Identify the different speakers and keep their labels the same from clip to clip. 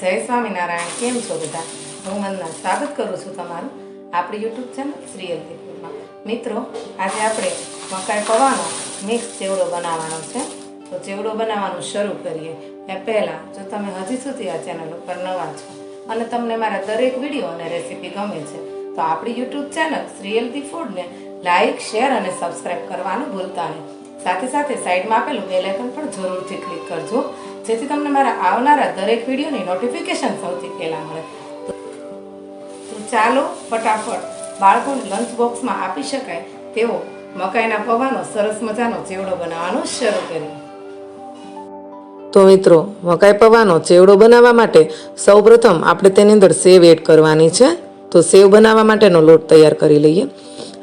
Speaker 1: જય સ્વામિનારાયણ. કેમ છો બધા? હું મનના સ્વાગત કરું છું તમારું આપણી યુટ્યુબ ચેનલ શ્રી અલ્દીપુરમાં મિત્રો, આજે આપણે મકાઈ પવાનો મિક્સ ચેવડો બનાવવાનો છે. તો ચેવડો બનાવવાનું શરૂ કરીએ. એ પહેલાં જો તમે હજી સુધી આ ચેનલ ઉપર નવા છો અને તમને મારા દરેક વીડિયો અને રેસીપી ગમે છે, તો આપણી યુટ્યુબ ચેનલ શ્રી હેલ્ધી ફૂડને લાઇક શેર અને સબસ્ક્રાઈબ કરવાનું ભૂલતા નહીં. સાથે સાથે સાઈડમાં આપેલું બેલ આઇકન પણ જરૂરથી ક્લિક કરજો. જેથી તમને મારા આવનારા દરેક વિડીયોની નોટિફિકેશન સૌથી પહેલાં મળે. તો ચાલો ફટાફટ બાળકોને લંચ બોક્સમાં આપી શકાય તેવો મકાઈના પૌવાનો સરસ મજાનો ચેવડો બનાવવાનો શરૂ કર્યો તો મિત્રો, મકાઈ પૌવાનો ચેવડો બનાવવા માટે સૌપ્રથમ આપણે તેની અંદર સેવ એડ કરવાની છે. તો સેવ બનાવવા માટેનો લોટ તૈયાર કરી લઈએ.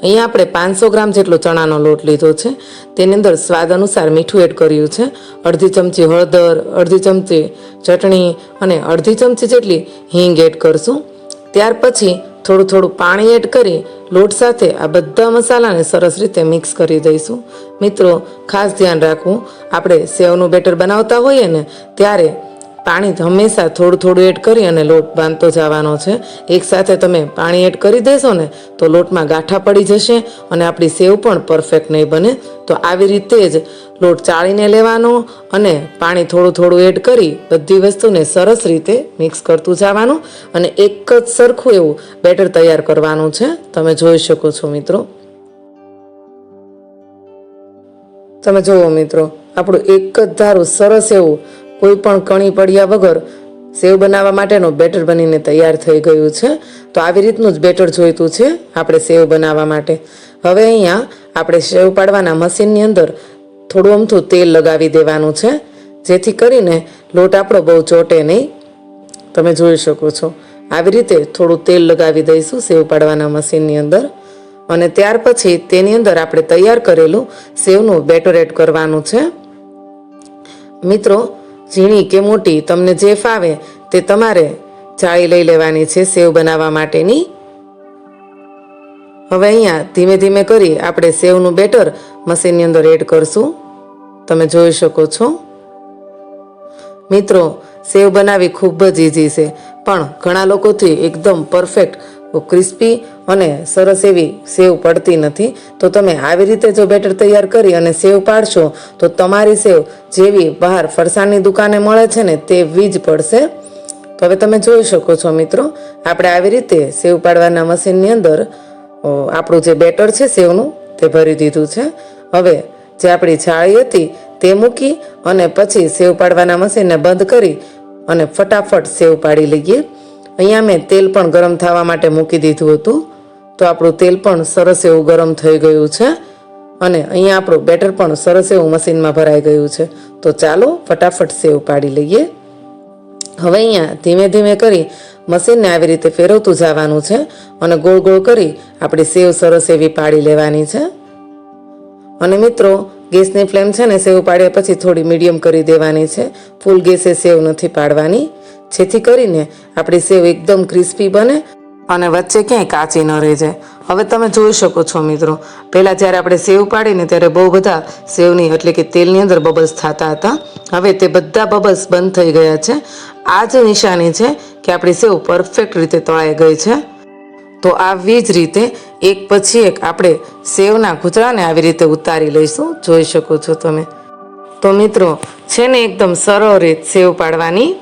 Speaker 1: અહીંયા આપણે પાંચસો ગ્રામ જેટલો ચણાનો લોટ લીધો છે. તેની અંદર સ્વાદ અનુસાર મીઠું એડ કર્યું છે. અડધી ચમચી હળદર, અડધી ચમચી ચટણી અને અડધી ચમચી જેટલી હિંગ એડ કરશું. ત્યાર પછી થોડું થોડું પાણી એડ કરી લોટ સાથે આ બધા મસાલાને સરસ રીતે મિક્સ કરી દઈશું. મિત્રો, ખાસ ધ્યાન રાખવું. આપણે સેવનું બેટર બનાવતા હોઈએ ને, ત્યારે પાણી હંમેશા થોડું થોડું એડ કરી અને લોટ બાંધતો જવાનો છે. એકસાથે તમે પાણી એડ કરી દેશો ને, તો લોટમાં ગાંઠા પડી જશે અને આપણી સેવ પણ પરફેક્ટ નહીં બને. તો આવી રીતે જ લોટ ચાળીને લેવાનો અને પાણી થોડું થોડું એડ કરી બધી વસ્તુને સરસ રીતે મિક્સ કરતું જવાનું અને એક જ સરખું એવું બેટર તૈયાર કરવાનું છે. તમે જોઈ શકો છો મિત્રો. તમે જુઓ મિત્રો, આપણું એક જ ધારું સરસ એવું કોઈ પણ કણી પડ્યા વગર સેવ બનાવવા માટેનું બેટર બનીને તૈયાર થઈ ગયું છે. તો આવી રીતનું જ બેટર જોઈતું છે આપણે સેવ બનાવવા માટે. હવે અહીંયા આપણે સેવ પાડવાના મશીનની અંદર થોડું અમથું તેલ લગાવી દેવાનું છે. જેથી કરીને લોટ આપણો બહુ ચોટે નહીં. તમે જોઈ શકો છો. આવી રીતે થોડું તેલ લગાવી દઈશું સેવ પાડવાના મશીનની અંદર. અને ત્યાર પછી તેની અંદર આપણે તૈયાર કરેલું સેવનું બેટર એડ કરવાનું છે. મિત્રો ઝીણી કે મોટી તમને જે ફાવે તે તમારે ચાળી લઈ લેવાની છે સેવ બનાવવા માટેની. હવે અહીંયા ધીમે ધીમે કરી આપણે સેવનું બેટર મશીનની અંદર એડ કરશું. તમે જોઈ શકો છો. મિત્રો, સેવ બનાવવી ખૂબ જ ઇઝી છે, પણ ઘણા લોકોથી એકદમ પરફેક્ટ ક્રિસ્પી અને સરસ એવી સેવ પડતી નથી, તો તમે આવી રીતે જો બેટર તૈયાર કરી અને સેવ પાડશો, તો તમારી સેવ જેવી બહાર ફરસાણની દુકાને મળે છે ને તેવી જ પડશે. તો હવે તમે જોઈ શકો છો મિત્રો, આપણે આવી રીતે સેવ પાડવાના મશીનની અંદર આપણું જે બેટર છે સેવનું તે ભરી દીધું છે. હવે જે આપણી છાળી હતી તે મૂકી અને પછી સેવ પાડવાના મશીનને બંધ કરી અને ફટાફટ સેવ પાડી લઈએ. અહીંયા મેં તેલ પણ ગરમ થવા માટે મૂકી દીધું હતું. તો આપણું તેલ પણ સરસ એવું ગરમ થઈ ગયું છે. અને અહીંયા આપણું બેટર પણ સરસ એવું મશીનમાં ભરાઈ ગયું છે. તો ચાલો ફટાફટ સેવ પાડી લઈએ. હવે અહીંયા ધીમે ધીમે કરી મશીનને આવી રીતે ફેરવતું જવાનું છે અને ગોળ ગોળ કરી આપણી સેવ સરસ એવી પાડી લેવાની છે. અને મિત્રો, ગેસની ફ્લેમ છે ને સેવ પાડ્યા પછી થોડી મીડિયમ કરી દેવાની છે. ફૂલ ગેસે સેવ નથી પાડવાની. જેથી કરીને આપણી સેવ એકદમ ક્રિસ્પી બને અને વચ્ચે ક્યાંય કાચી ન રહી જાય. હવે તમે જોઈ શકો છો મિત્રો, પહેલાં જ્યારે આપણે સેવ પાડીને ત્યારે બહુ બધા સેવની એટલે કે તેલની અંદર બબલ્સ થતા હતા. હવે તે બધા બબલ્સ બંધ થઈ ગયા છે. આ જ નિશાની છે કે આપણી સેવ પરફેક્ટ રીતે તળાઈ ગઈ છે. તો આવી જ રીતે એક પછી એક આપણે સેવના કૂતરાને આવી રીતે ઉતારી લઈશું. જોઈ શકો છો તમે. તો મિત્રો, છે ને એકદમ સરળ રીત સેવ પાડવાની.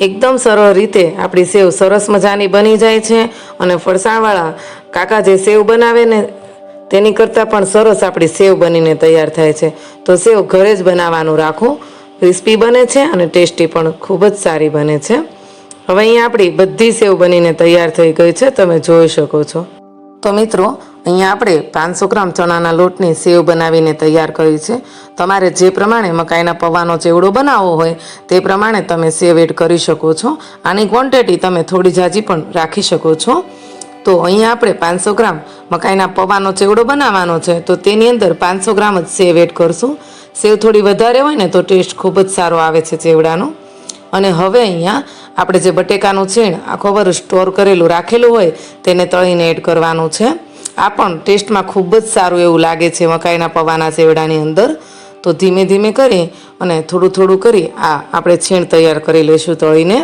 Speaker 1: એકદમ સરળ રીતે આપણી સેવ સરસ મજાની બની જાય છે અને ફરસાણવાળા કાકા જે સેવ બનાવે ને, તેની કરતાં પણ સરસ આપણી સેવ બનીને તૈયાર થાય છે. તો સેવ ઘરે જ બનાવવાનું રાખો. ક્રિસ્પી બને છે અને ટેસ્ટી પણ ખૂબ જ સારી બને છે. હવે અહીંયા આપણી બધી સેવ બનીને તૈયાર થઈ ગઈ છે. તમે જોઈ શકો છો. તો મિત્રો અહીંયા આપણે પાંચસો ગ્રામ ચણાના લોટની સેવ બનાવીને તૈયાર કરી છે. તમારે જે પ્રમાણે મકાઈના પૌવાનો ચેવડો બનાવવો હોય તે પ્રમાણે તમે સેવ એડ કરી શકો છો. આની ક્વોન્ટિટી તમે થોડી જાજી પણ રાખી શકો છો. તો અહીંયા આપણે પાંચસો ગ્રામ મકાઈના પૌવાનો ચેવડો બનાવવાનો છે. તો તેની અંદર પાંચસો ગ્રામ જ સેવ એડ કરશું. સેવ થોડી વધારે હોય ને તો ટેસ્ટ ખૂબ જ સારો આવે છે ચેવડાનો. અને હવે અહીંયા આપણે જે બટેકાનું છીણ આખો વર્ષ સ્ટોર કરેલું રાખેલું હોય તેને તળીને એડ કરવાનું છે. આ પણ ટેસ્ટમાં ખૂબ જ સારું એવું લાગે છે મકાઈના પવાના સેવડાની અંદર. તો ધીમે ધીમે કરી અને થોડું થોડું કરી આ આપણે છીણ તૈયાર કરી લઈશું તળીને.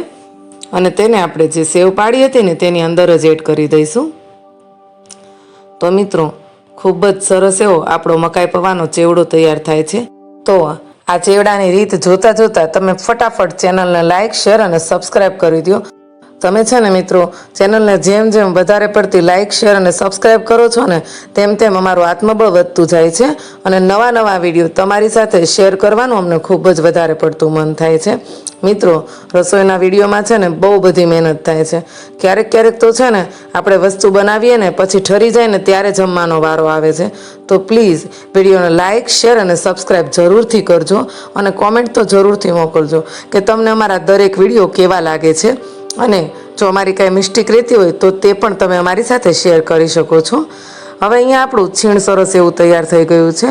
Speaker 1: અને તેને આપણે જે સેવ પાડી હતી ને તેની અંદર જ એડ કરી દઈશું. તો મિત્રો, ખૂબ જ સરસ એવો આપણો મકાઈ પૌવાનો ચેવડો તૈયાર થાય છે. તો આ ચેવડાની રીત જોતા જોતા તમે ફટાફટ ચેનલને લાઇક શેર અને સબસ્ક્રાઇબ કરી દો તમે છે ને મિત્રો, ચેનલને જેમ જેમ વધારે પડતી લાઇક શેર અને સબસ્ક્રાઈબ કરો છો ને, તેમ તેમ અમારું આત્મબળ વધતું જાય છે અને નવા નવા વીડિયો તમારી સાથે શેર કરવાનું અમને ખૂબ જ વધારે પડતું મન થાય છે. મિત્રો, રસોઈના વિડીયોમાં છે ને બહુ બધી મહેનત થાય છે. ક્યારેક ક્યારેક તો છે ને આપણે વસ્તુ બનાવીએ ને પછી ઠરી જાય ને ત્યારે જમવાનો વારો આવે છે. તો પ્લીઝ વિડીયોને લાઇક શેર અને સબસ્ક્રાઈબ જરૂરથી કરજો અને કોમેન્ટ તો જરૂરથી મોકલજો કે તમને અમારા દરેક વીડિયો કેવા લાગે છે. અને જો અમારી કાંઈ મિસ્ટેક રહેતી હોય તો તે પણ તમે અમારી સાથે શેર કરી શકો છો. હવે અહીંયા આપણું છીણ સરસ એવું તૈયાર થઈ ગયું છે.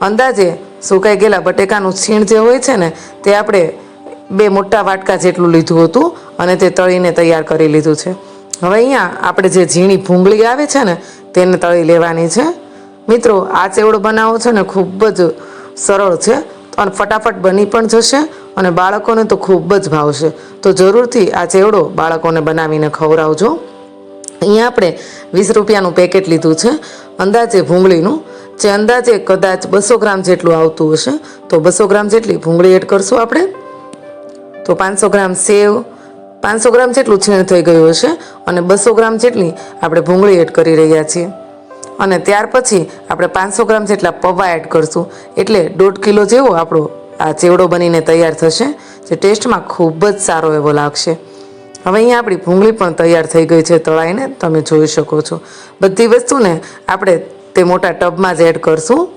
Speaker 1: અંદાજે સુકાઈ ગયેલા બટેકાનું છીણ જે હોય છે ને, તે આપણે બે મોટા વાટકા જેટલું લીધું હતું અને તે તળીને તૈયાર કરી લીધું છે. હવે અહીંયા આપણે જે ઝીણી ભૂંગળી આવે છે ને, તેને તળી લેવાની છે. મિત્રો, આ ચેવડો બનાવવો છે ને, ખૂબ જ સરળ છે. અને ફટાફટ બની પણ જશે અને બાળકોને તો ખૂબ જ ભાવશે. તો જરૂરથી આ ચેવડો બાળકોને બનાવીને ખવડાવજો. અહીંયા આપણે વીસ રૂપિયાનું પેકેટ લીધું છે. અંદાજે ભૂંગળીનું. જે અંદાજે કદાચ બસો ગ્રામ જેટલું આવતું હશે, તો બસો ગ્રામ જેટલી ભૂંગળી એડ કરશું આપણે. તો પાંચસો ગ્રામ સેવ, પાંચસો ગ્રામ જેટલું છીણ થઈ ગયું હશે અને બસો ગ્રામ જેટલી આપણે ભૂંગળી એડ કરી રહ્યા છીએ. અને ત્યાર પછી આપણે પાંચસો ગ્રામ જેટલા પૌવા એડ કરશું. એટલે દોઢ કિલો જેવો આપણો આ ચેવડો બનીને તૈયાર થશે, જે ટેસ્ટમાં ખૂબ જ સારો એવો લાગશે. હવે અહીંયા આપણી ભૂંગળી પણ તૈયાર થઈ ગઈ છે તળાઈને, તમે જોઈ શકો છો. બધી વસ્તુને આપણે તે મોટા ટબમાં જ એડ કરશું.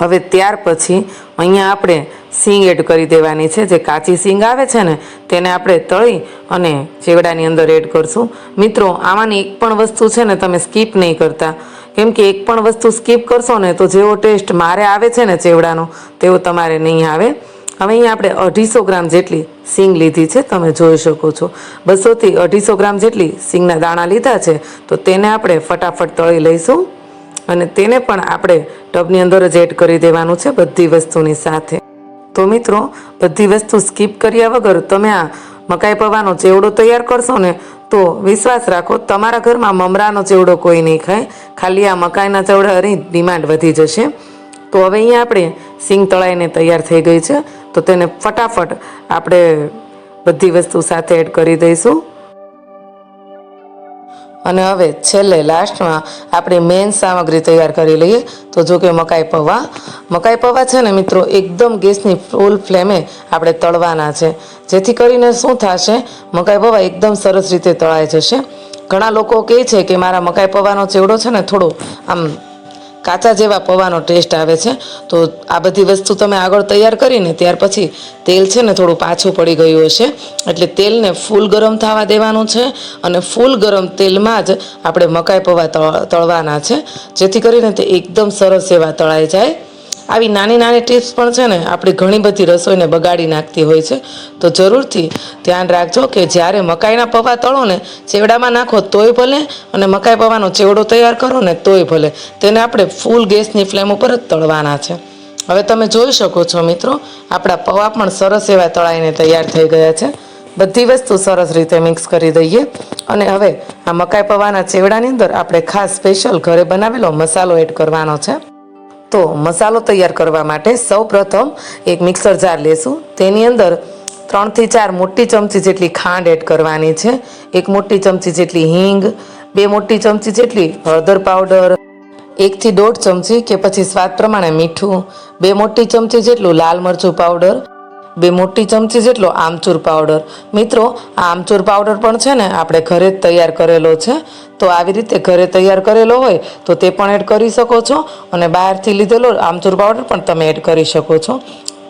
Speaker 1: હવે ત્યાર પછી અહીંયા આપણે સિંગ એડ કરી દેવાની છે. જે કાચી સિંગ આવે છે ને, તેને આપણે તળી અને ચેવડાની અંદર એડ કરશું. મિત્રો, આમાંની એક પણ વસ્તુ છે ને, તમે સ્કીપ નહીં કરતા. કેમ કે એક પણ વસ્તુ સ્કીપ કરશો ને તો જેવો ટેસ્ટ મારે આવે છે ને ચેવડાનો, તેવો તમારે નહીં આવે. હવે અહીંયા આપણે અઢીસો ગ્રામ જેટલી સિંગ લીધી છે, તમે જોઈ શકો છો. બસોથી અઢીસો ગ્રામ જેટલી સિંગના દાણા લીધા છે, તો તેને આપણે ફટાફટ તળી લઈશું. અને તેને પણ આપણે ટબની અંદર જ એડ કરી દેવાનું છે બધી વસ્તુની સાથે. તો મિત્રો, બધી વસ્તુ સ્કીપ કર્યા વગર તમે આ મકાઈ પૌવાનો ચેવડો તૈયાર કરશો ને તો વિશ્વાસ રાખો, તમારા ઘરમાં મમરાનો ચેવડો કોઈ નહીં ખાય. ખાલી આ મકાઈના ચેવડાની ડિમાન્ડ વધી જશે. તો હવે અહીંયા આપણે સિંગ તળાઈને તૈયાર થઈ ગઈ છે. તો તેને ફટાફટ આપણે બધી વસ્તુ સાથે એડ કરી દઈશું. અને હવે છેલ્લે લાસ્ટમાં આપણે મેઇન સામગ્રી તૈયાર કરી લઈએ. તો જો કે મકાઈ પૌવા. મકાઈ પૌવા છે ને મિત્રો, એકદમ ગેસની ફૂલ ફ્લેમે આપણે તળવાના છે. જેથી કરીને શું થશે, મકાઈ પૌવા એકદમ સરસ રીતે તળાઈ જશે. ઘણા લોકો કહે છે કે મારા મકાઈ પૌવાનો ચેવડો છે ને થોડો, આમ કાચા જેવા પૌવાનો ટેસ્ટ આવે છે. તો આ બધી વસ્તુ તમે આગળ તૈયાર કરીને ત્યાર પછી તેલ છે ને થોડું પાછું પડી ગયું હશે. એટલે તેલને ફૂલ ગરમ થવા દેવાનું છે અને ફૂલ ગરમ તેલમાં જ આપણે મકાઈ પૌવા તળ- તળવાના છે. જેથી કરીને તે એકદમ સરસ એવા તળાઈ જાય. આવી નાની નાની ટિપ્સ પણ છે ને આપણી ઘણી બધી રસોઈને બગાડી નાખતી હોય છે. તો જરૂરથી ધ્યાન રાખજો કે જ્યારે મકાઈના પૌવા તળો ને ચેવડામાં નાખો તોય ભલે અને મકાઈ પૌવાનો ચેવડો તૈયાર કરો ને તોય ભલે. તેને આપણે ફૂલ ગેસની ફ્લેમ ઉપર જ તળવાના છે. હવે તમે જોઈ શકો છો મિત્રો, આપણા પૌવા પણ સરસ એવા તળાઈને તૈયાર થઈ ગયા છે. બધી વસ્તુ સરસ રીતે મિક્સ કરી દઈએ. અને હવે આ મકાઈ પૌવાના ચેવડાની અંદર આપણે ખાસ સ્પેશિયલ ઘરે બનાવેલો મસાલો એડ કરવાનો છે. તો મસાલો તૈયાર કરવા માટે સૌપ્રથમ એક મિક્સર જાર લેશું. તેની અંદર ત્રણથી ચાર મોટી ચમચી જેટલી ખાંડ એડ કરવાની છે. એક મોટી ચમચી જેટલી હિંગ, બે મોટી ચમચી જેટલી હળદર પાવડર, એકથી દોઢ ચમચી કે પછી સ્વાદ પ્રમાણે મીઠું, બે મોટી ચમચી જેટલું લાલ મરચું પાવડર બે મોટી ચમચી જેટલો આમચૂર પાવડર. મિત્રો, આ આમચૂર પાવડર પણ છે ને આપણે ઘરે જ તૈયાર કરેલો છે. તો આવી રીતે ઘરે તૈયાર કરેલો હોય તો તે પણ એડ કરી શકો છો અને બહારથી લીધેલો આમચૂર પાવડર પણ તમે એડ કરી શકો છો.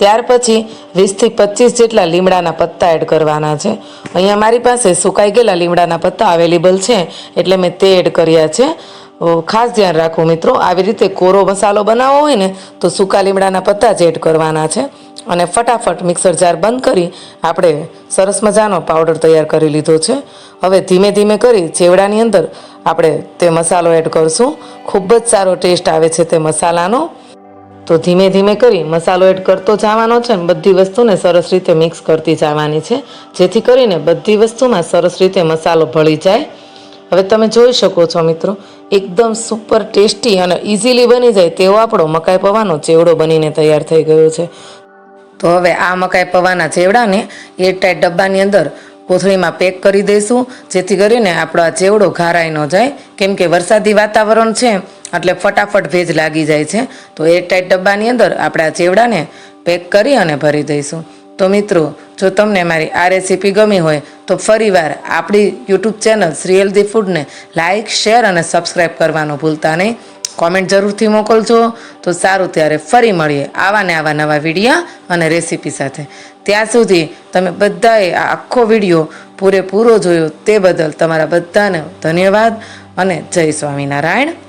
Speaker 1: ત્યાર પછી વીસથી પચીસ જેટલા લીમડાના પત્તા એડ કરવાના છે. અહીંયા મારી પાસે સુકાઈ ગયેલા લીમડાના પત્તા અવેલેબલ છે એટલે મેં તે એડ કર્યા છે. ખાસ ધ્યાન રાખો મિત્રો, આવી રીતે કોરો મસાલો બનાવવો હોય ને તો સૂકા લીમડાના પત્તા જ એડ કરવાના છે. અને ફટાફટ મિક્સર જાર બંધ કરી આપણે સરસ મજાનો પાવડર તૈયાર કરી લીધો છે. હવે ધીમે ધીમે કરી ચેવડાની અંદર આપણે તે મસાલો એડ કરશું. ખૂબ જ સારો ટેસ્ટ આવે છે તે મસાલાનો. તો ધીમે ધીમે કરી મસાલો એડ કરતો જવાનો છે ને બધી વસ્તુને સરસ રીતે મિક્સ કરતી જવાની છે. જેથી કરીને બધી વસ્તુમાં સરસ રીતે મસાલો ભળી જાય. હવે તમે જોઈ શકો છો મિત્રો, એકદમ સુપર ટેસ્ટી અને ઇઝીલી બની જાય તેવો આપણો મકાઈ પૌવાનો ચેવડો બનીને તૈયાર થઈ ગયો છે. તો હવે આ મકાઈ પૌવાના ચેવડાને એરટાઈટ ડબ્બાની અંદર કોથળીમાં પેક કરી દઈશું, જેથી કરીને આપણો આ ચેવડો ઘારાઈ ન જાય. કેમ કે વરસાદી વાતાવરણ છે, એટલે ફટાફટ ભેજ લાગી જાય છે. તો એરટાઈટ ડબ્બાની અંદર આપણે આ ચેવડાને પેક કરી અને ભરી દઈશું. તો મિત્રો, જો તમને મારી આ રેસીપી ગમી હોય, તો ફરીવાર આપણી યુટ્યુબ ચેનલ શ્રી હેલ્ધી ફૂડને લાઇક શેર અને સબસ્ક્રાઈબ કરવાનું ભૂલતા નહીં. કોમેન્ટ જરૂરથી મોકલજો. તો સારું, ત્યારે ફરી મળીએ આવા ને આવા નવા વિડીયા અને રેસીપી સાથે. ત્યાં સુધી તમે બધાએ આ આખો વીડિયો પૂરેપૂરો જોયો તે બદલ તમારા બધાને ધન્યવાદ અને જય સ્વામિનારાયણ.